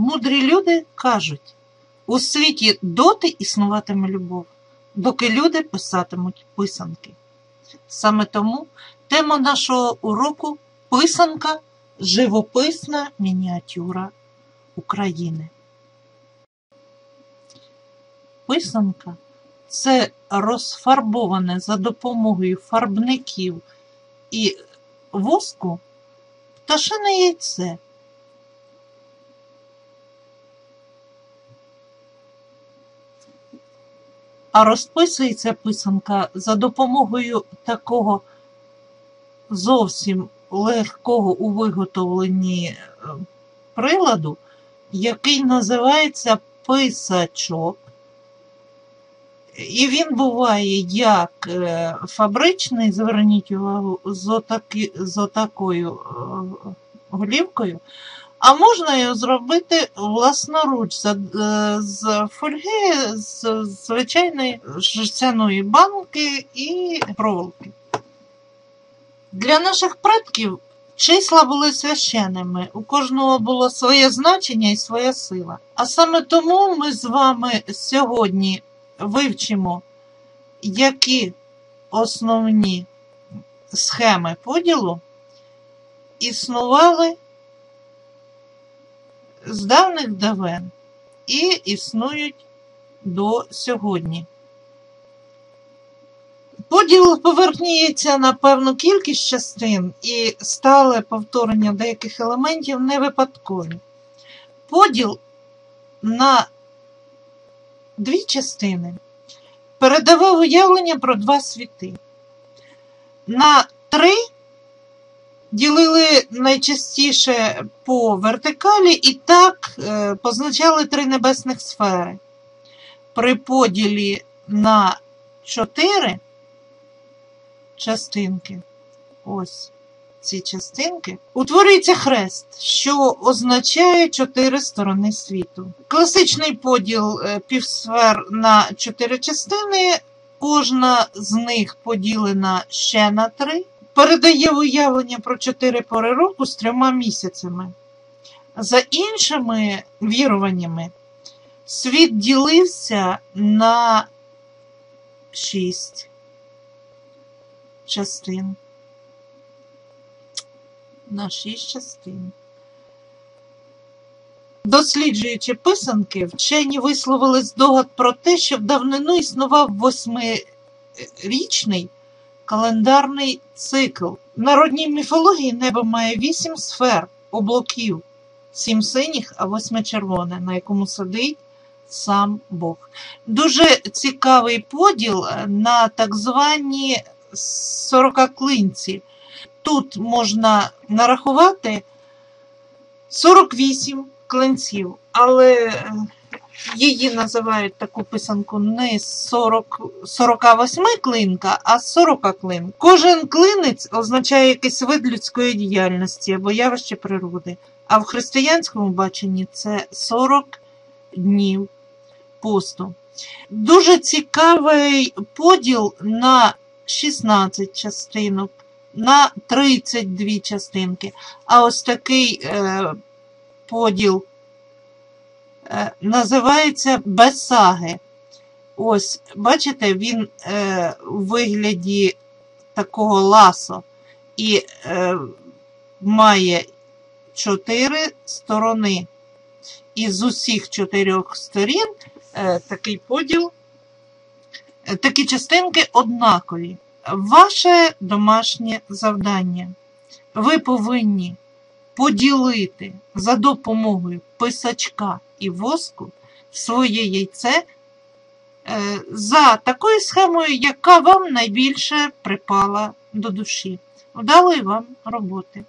Мудрі люди кажуть, у світі доти існуватиме любов, доки люди писатимуть писанки. Саме тому тема нашого уроку писанка живописна мініатюра України. Писанка це розфарбоване за допомогою фарбників і воску пташине яйце. А розписується писанка за допомогою такого зовсім легкого у виготовленні е, приладу, який називається писачок. І він буває як е, фабричний, зверніть увагу, з, отаки, з отакою е, голівкою, а можна його зробити власноруч з, з фольги, з звичайної жерстяної банки і проволоки. Для наших предків числа були священними, у кожного було своє значення і своя сила. А саме тому ми з вами сьогодні вивчимо, які основні схеми поділу існували з давних давен і існують до сьогодні. Поділ поверхніється на певну кількість частин і стале повторення деяких елементів не випадкові. Поділ на дві частини передавав уявлення про два світи. На три ділили найчастіше по вертикалі і так е, позначали три небесних сфери. При поділі на чотири частинки, ось ці частинки, утворюється хрест, що означає чотири сторони світу. Класичний поділ е, півсфер на чотири частини, кожна з них поділена ще на три, передає уявлення про чотири пори року з трьома місяцями. За іншими віруваннями, світ ділився на шість частин. На шість частин. Досліджуючи писанки, вчені висловили здогад про те, що в давнину існував восьмирічний календарний цикл. В народній міфології небо має вісім сфер, облоків, сім синіх, а восьме червоне, на якому сидить сам Бог. Дуже цікавий поділ на так звані сорокаклинці. Тут можна нарахувати 48 клинців, але її називають таку писанку не 40, 48 клинка, а 40 клин. Кожен клинець означає якийсь вид людської діяльності або явище природи. А в християнському баченні це 40 днів посту. Дуже цікавий поділ на 16 частинок, на 32 частинки. А ось такий е, поділ е, називається Бесаги. Ось, бачите, він е, у вигляді такого ласо і е, має чотири сторони. І з усіх чотирьох сторін е, такий поділ такі частинки однакові. Ваше домашнє завдання. Ви повинні поділити за допомогою писачка і воску своє яйце е, за такою схемою, яка вам найбільше припала до душі. Вдалої вам роботи!